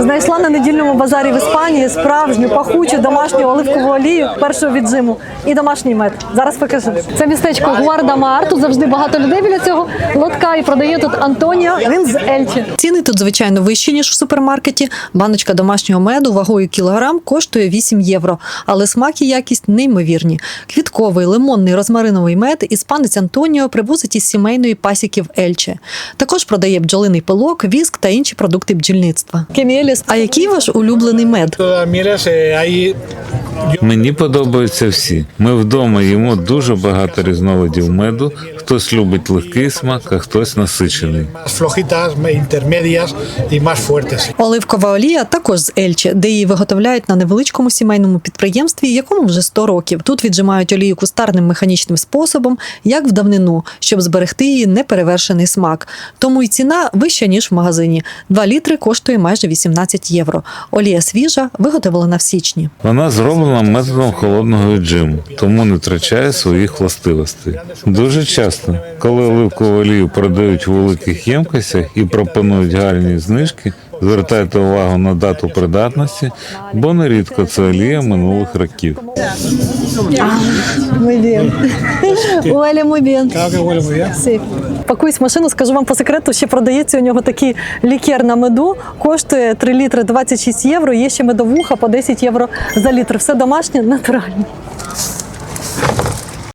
Знайшла на недільному базарі в Іспанії справжню пахучу домашню оливкову олію першого віджиму і домашній мед. Зараз покажу. Це містечко Гуардамар. Тут завжди багато людей біля цього лотка і продає тут Антоніо. Він з Ельчі. Ціни тут звичайно вищі ніж в супермаркеті. Баночка домашнього меду вагою кілограм коштує 8 євро, але смак і якість неймовірні. Квітковий, лимонний, розмариновий мед іспанець Антоніо привозить із сімейної пасіки в Ельче. Також продає бджолиний пилок, віск та інші продукти бджільництва. А який ваш улюблений мед? Eh, hay Мені подобаються всі. Ми вдома їмо дуже багато різновидів меду. Хтось любить легкий смак, а хтось насичений. Оливкова олія також з Ельче, де її виготовляють на невеличкому сімейному підприємстві, якому вже 100 років. Тут віджимають олію кустарним механічним способом, як в давнину, щоб зберегти її неперевершений смак. Тому й ціна вища ніж в магазині. 2 літри коштує майже 18 євро. Олія свіжа, виготовлена в січні. Вона зроблена методом холодного віджиму, тому не втрачає своїх властивостей. Дуже часто, коли оливкову олію продають у великих ємкостях і пропонують гарні знижки, звертайте увагу на дату придатності, бо нерідко це олія минулих років. Muy bien. Bien. Sí. Пакуюсь в машину, скажу вам по секрету, ще продається у нього такий лікер на меду, коштує 3 літри 26 євро, є ще медовуха по 10 євро за літр. Все домашнє, натуральне.